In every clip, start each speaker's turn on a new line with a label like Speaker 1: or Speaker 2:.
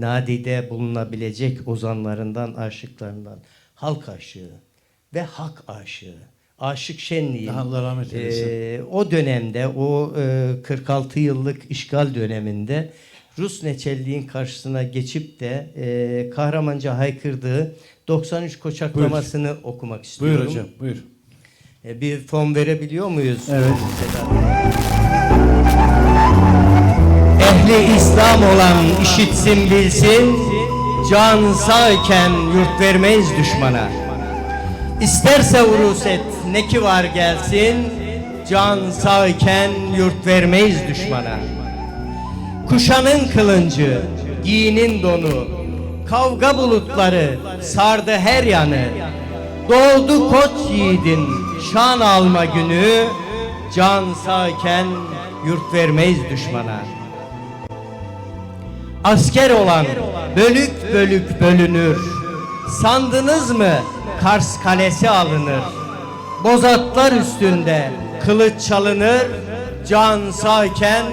Speaker 1: nadide bulunabilecek ozanlarından, aşıklarından. Halk aşığı ve hak aşığı. Aşık Şenliğin
Speaker 2: Allah rahmet eylesin.
Speaker 1: e, o dönemde, o e, 46 yıllık işgal döneminde Rus neçelliğin karşısına geçip de e, kahramanca haykırdığı 93 koçaklamasını okumak istiyorum.
Speaker 2: Buyur hocam, buyur.
Speaker 1: E, bir fon verebiliyor muyuz?
Speaker 2: Evet.
Speaker 1: Sedat? Ehli İslam olan işitsin bilsin, can sağken yurt vermeyiz düşmana. İsterse urus et, ne ki var gelsin, can sağken yurt vermeyiz düşmana. Kuşanın kılıncı, giyinin donu, kavga bulutları sardı her yanı. Doğdu koç yiğidin şan alma günü, can sağken yurt vermeyiz düşmana. Asker olan bölük bölük bölünür. Sandınız mı Kars kalesi alınır. Bozatlar üstünde kılıç çalınır. Can sağken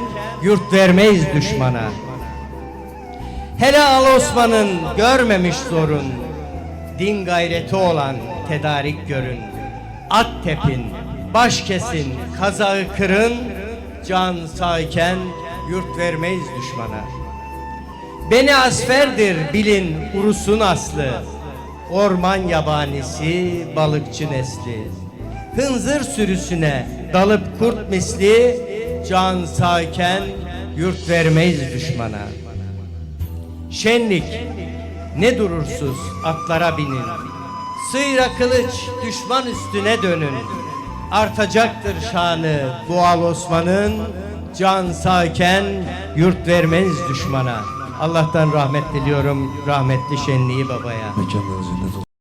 Speaker 1: yurt vermeyiz düşmana. Hele Al Osman'ın görmemiş zorun. Din gayreti olan tedarik görün. At tepin, baş kesin, kazağı kırın. Can sağken yurt vermeyiz düşmana. Beni asferdir bilin urusun aslı. Orman yabanisi balıkçı nesli. Hınzır sürüsüne dalıp kurt misli. Can sağken yurt vermeyiz düşmana. Şenlik ne durursuz atlara binin. Sıyra kılıç düşman üstüne dönün. Artacaktır şanı bu Al Osman'ın. Can sağken yurt vermeyiz düşmana. Allah'tan rahmet diliyorum rahmetli Şenliği babaya.
Speaker 2: Mekanları cennet.